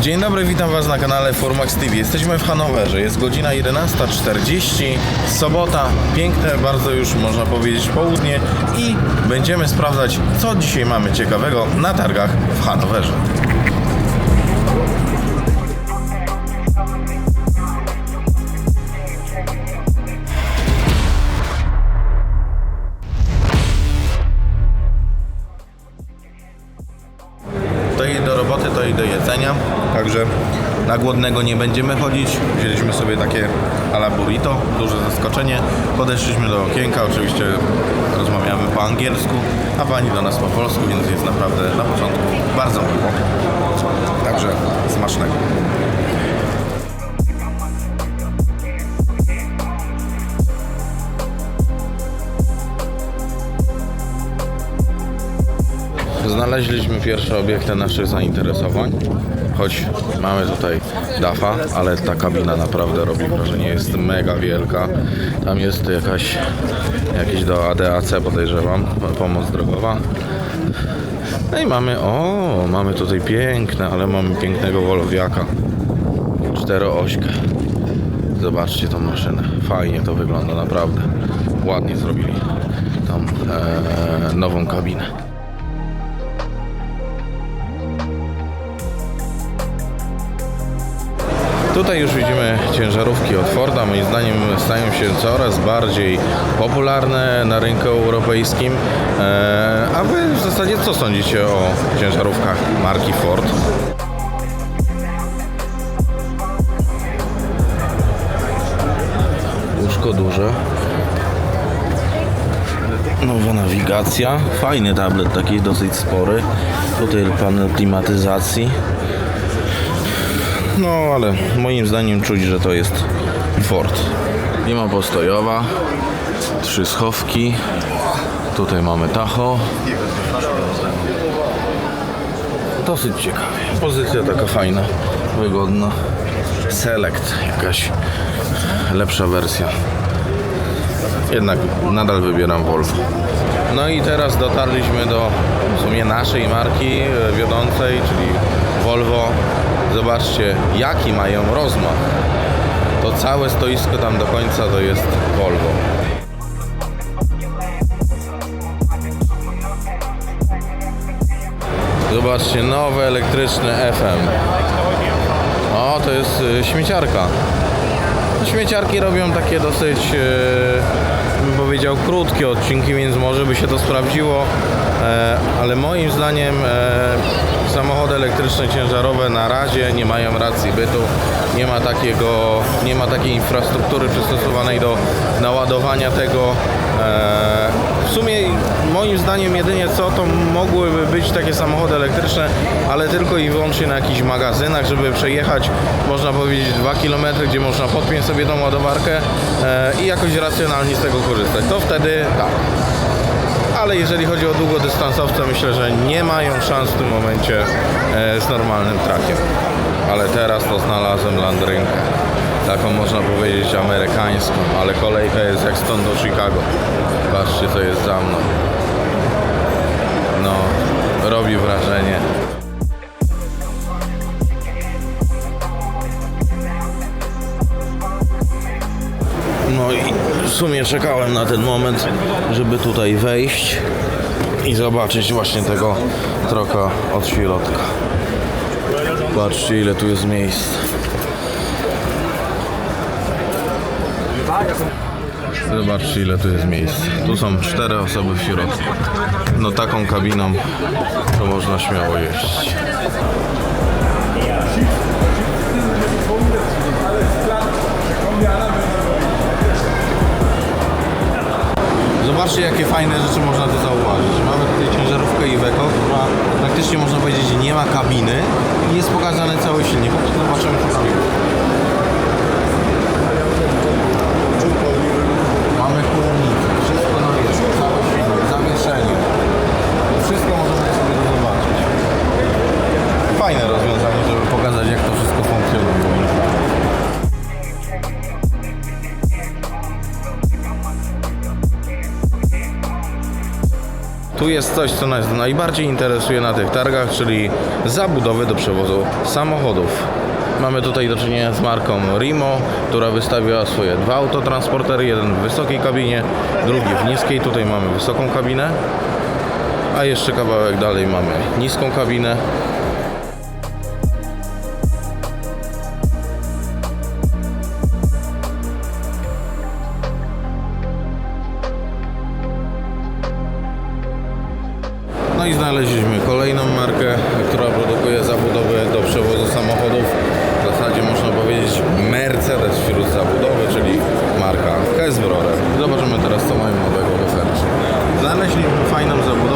Dzień dobry, witam Was na kanale Formax TV. Jesteśmy w Hanowerze, jest godzina 11.40, sobota, piękne, bardzo już można powiedzieć południe i będziemy sprawdzać, co dzisiaj mamy ciekawego na targach w Hanowerze. Roboty, to i do jedzenia. Także na głodnego nie będziemy chodzić. Wzięliśmy sobie takie ala burrito, duże zaskoczenie. Podeszliśmy do okienka, oczywiście rozmawiamy po angielsku, a pani do nas po polsku, więc jest naprawdę na początku bardzo miło. Także smacznego. Znaleźliśmy pierwsze obiekty naszych zainteresowań. Choć mamy tutaj DAFA, ale ta kabina naprawdę robi wrażenie. Jest mega wielka. Tam jest jakaś jakiś do ADAC podejrzewam, pomoc drogowa. No i mamy, o, mamy tutaj piękne, ale mamy pięknego Wolowiaka. Czteroośkę. Zobaczcie tą maszynę. Fajnie to wygląda, naprawdę. Ładnie zrobili tą e, nową kabinę. Tutaj już widzimy ciężarówki od Forda. Moim zdaniem stają się coraz bardziej popularne na rynku europejskim. E, a wy w zasadzie co sądzicie o ciężarówkach marki Ford? Łóżko duże. Nowa nawigacja. Fajny tablet, taki dosyć spory. Tutaj panel klimatyzacji. No, ale moim zdaniem czuć, że to jest Ford. Nie ma postojowa. Trzy schowki. Tutaj mamy tacho. Dosyć ciekawie. Pozycja taka fajna, wygodna. Select, jakaś lepsza wersja. Jednak nadal wybieram Volvo. No i teraz dotarliśmy do w sumie naszej marki e, wiodącej, czyli Volvo. Zobaczcie, jaki mają rozmach. To całe stoisko tam do końca to jest Volvo. Zobaczcie, nowe elektryczne FM. O, to jest y, śmieciarka. Śmieciarki robią takie dosyć, e, bym powiedział, krótkie odcinki, więc może by się to sprawdziło, e, ale moim zdaniem e, samochody elektryczne ciężarowe na razie nie mają racji bytu, nie ma takiego, nie ma takiej infrastruktury przystosowanej do naładowania tego. E, w sumie moim zdaniem jedynie co to mogłyby być takie samochody elektryczne, ale tylko i wyłącznie na jakichś magazynach, żeby przejechać, można powiedzieć, 2 km, gdzie można podpiąć sobie tą ładowarkę e, i jakoś racjonalnie z tego korzystać. To wtedy tak. Ale jeżeli chodzi o długodystansowce, myślę, że nie mają szans w tym momencie e, z normalnym trakiem. Ale teraz to znalazłem landrynkę. Taką można powiedzieć amerykańską, ale kolejka jest jak stąd do Chicago. Patrzcie co jest za mną. No, robi wrażenie. Sumie czekałem na ten moment, żeby tutaj wejść i zobaczyć właśnie tego troka od środka. Patrzcie ile tu jest miejsc. Zobaczcie ile tu jest miejsc. Tu są cztery osoby w środku. No taką kabiną to można śmiało jeździć. Fajne rzeczy można tu zauważyć. Mamy tutaj ciężarówkę Iveco, która praktycznie można powiedzieć nie ma kabiny i jest pokazany cały silnik. Zobaczymy co tam. Mamy chłodnicę, wszystko na wierzchu, cały silnik, zawieszenie. Wszystko możemy sobie zobaczyć. Fajne rozwiązanie, Tu jest coś, co nas najbardziej interesuje na tych targach, czyli zabudowy do przewozu samochodów. Mamy tutaj do czynienia z marką Rimo, która wystawiła swoje dwa autotransportery, jeden w wysokiej kabinie, drugi w niskiej. Tutaj mamy wysoką kabinę, a jeszcze kawałek dalej mamy niską kabinę. забуду.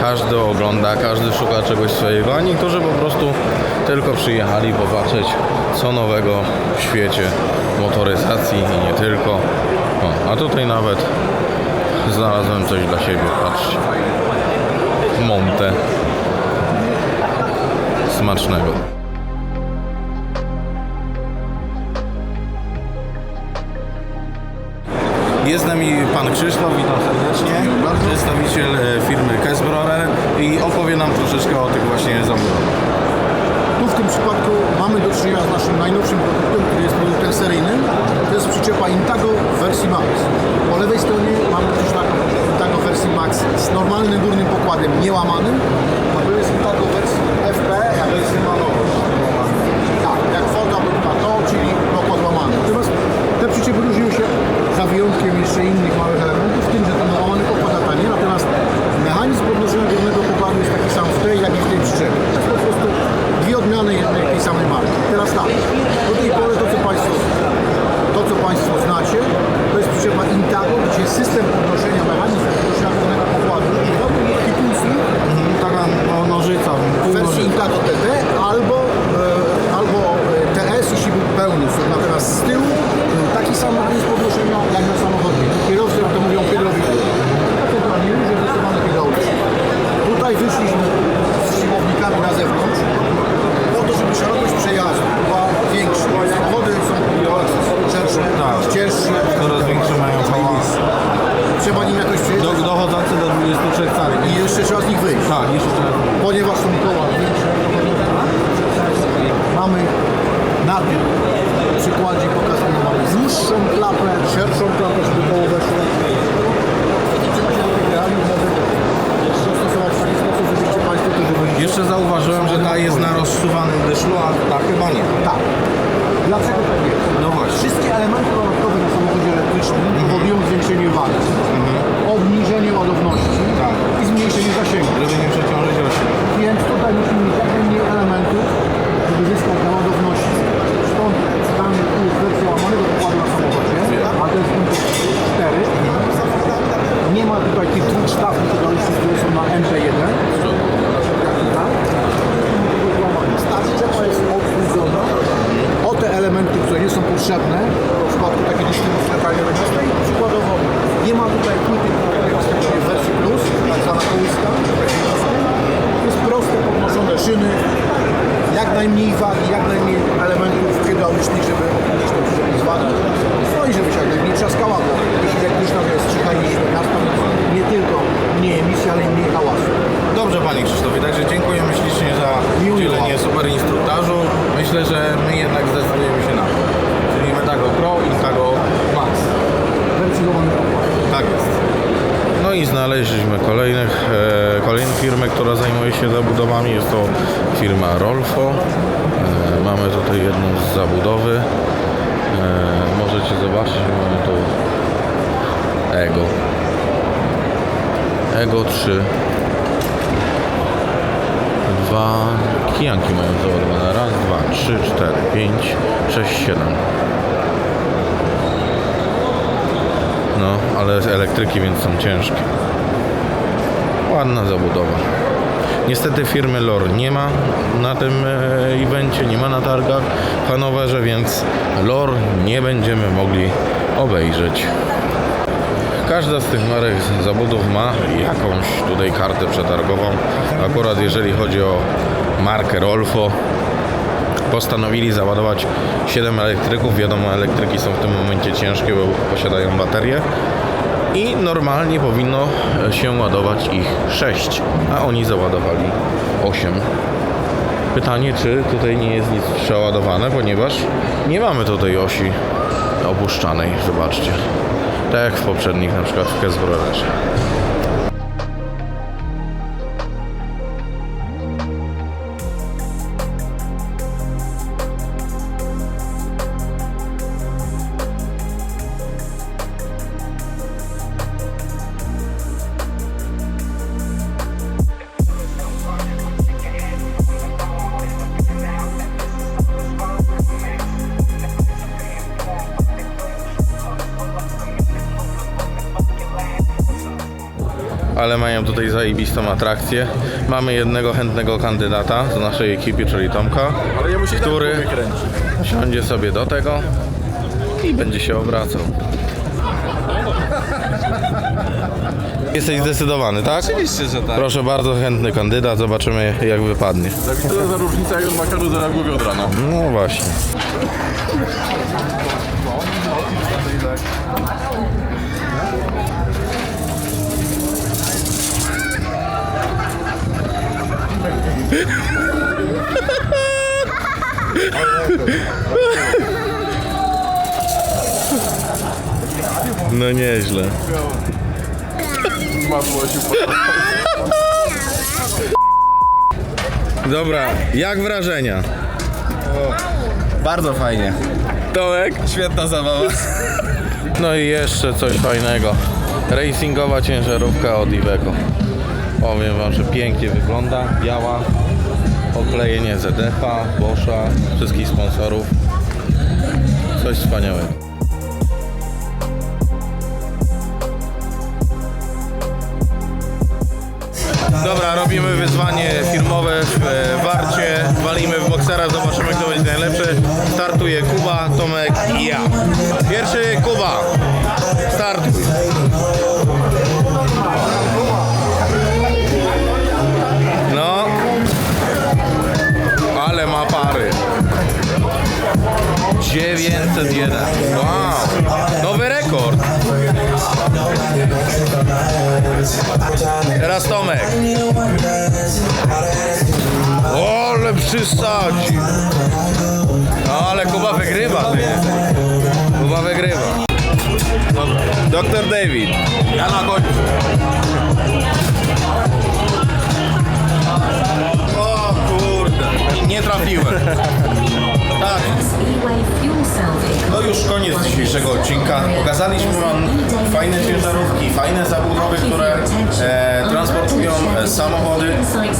Każdy ogląda, każdy szuka czegoś swojego, a niektórzy po prostu tylko przyjechali popatrzeć, co nowego w świecie motoryzacji i nie tylko. O, a tutaj nawet znalazłem coś dla siebie, patrzcie. Monte. Smacznego. Jest z nami pan Krzysztof, witam serdecznie, przedstawiciel e, troszeczkę o tych właśnie zamówieniach. Tu w tym przypadku mamy do czynienia z naszym najnowszym produktem, który jest produktem seryjnym. To jest przyczepa Intago w wersji Max. Po lewej stronie mamy też taką Intago w wersji Max z normalnym górnym pokładem, niełamanym, a tu jest Intago w wersji FP, a to jest malowa. Tak, jak Forda była to, czyli pokład łamany. Natomiast te przyczepy różnią się za wyjątkiem jeszcze innych klapę. Klapę, żeby było weszło. Jeszcze zauważyłem, że ta jest na rozsuwanym dyszu, a ta chyba nie. Rolfo. E, mamy tutaj jedną z zabudowy. E, możecie zobaczyć, mamy tu Ego. Ego 3. Dwa kijanki mają załadowane. Raz, dwa, trzy, cztery, pięć, sześć, siedem. No, ale elektryki, więc są ciężkie. Ładna zabudowa. Niestety firmy LOR nie ma na tym e, evencie, nie ma na targach w Hanowerze, więc LOR nie będziemy mogli obejrzeć. Każda z tych marek zabudów ma jakąś tutaj kartę przetargową. Akurat jeżeli chodzi o markę Rolfo, postanowili załadować 7 elektryków. Wiadomo, elektryki są w tym momencie ciężkie, bo posiadają baterie. I normalnie powinno się ładować ich 6, a oni załadowali 8. Pytanie, czy tutaj nie jest nic przeładowane, ponieważ nie mamy tutaj osi opuszczanej. Zobaczcie. Tak jak w poprzednich, na przykład w Kesbrorerze. Ale mają tutaj zajebistą atrakcję. Mamy jednego chętnego kandydata z naszej ekipy, czyli Tomka, muszę który siądzie sobie do tego i będzie się obracał. Jesteś zdecydowany, tak? Oczywiście, że tak. Proszę bardzo, chętny kandydat, zobaczymy jak wypadnie. Tyle za różnica, jak on ma karuzelę w głowie od rana. No właśnie. No nieźle. Masło się Dobra, jak wrażenia? Bardzo fajnie. Tomek? Świetna zabawa. No i jeszcze coś fajnego. Racingowa ciężarówka od Iveco. Powiem wam, że pięknie wygląda. Biała. Oklejenie ZDH, Boscha, wszystkich sponsorów. Coś wspaniałego. Dobra, robimy wyzwanie firmowe w e, Warcie. Walimy w boksera, zobaczymy kto będzie najlepszy. Startuje Kuba, Tomek i ja. Pierwszy Kuba. Startuj. 901. Wow. Nowy rekord. Teraz Tomek. O, ale przysadzi. No, ale Kuba wygrywa, ty. Kuba wygrywa. Dr. David. Ja na końcu. O kurde, nie trafiłem. No już koniec dzisiejszego odcinka. Pokazaliśmy Wam fajne ciężarówki, fajne zabudowy, które e, transportują e, samochody,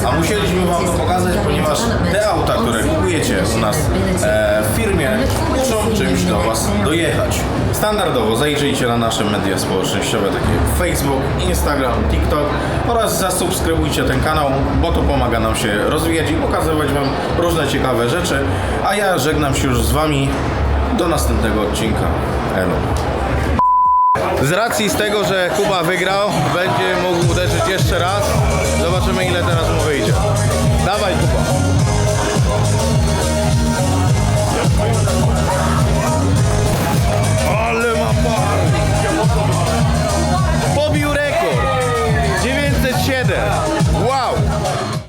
a musieliśmy Wam to pokazać, ponieważ te auta, które kupujecie u nas e, w firmie, muszą czymś do Was dojechać. Standardowo zajrzyjcie na nasze media społecznościowe, takie Facebook, Instagram, TikTok oraz zasubskrybujcie ten kanał, bo to pomaga nam się rozwijać i pokazywać Wam różne ciekawe rzeczy. A ja żegnam się już z Wami. Do następnego odcinka. Elo. Z racji z tego, że Kuba wygrał, będzie mógł uderzyć jeszcze raz. Zobaczymy ile teraz mu wyjdzie. Dawaj Kuba.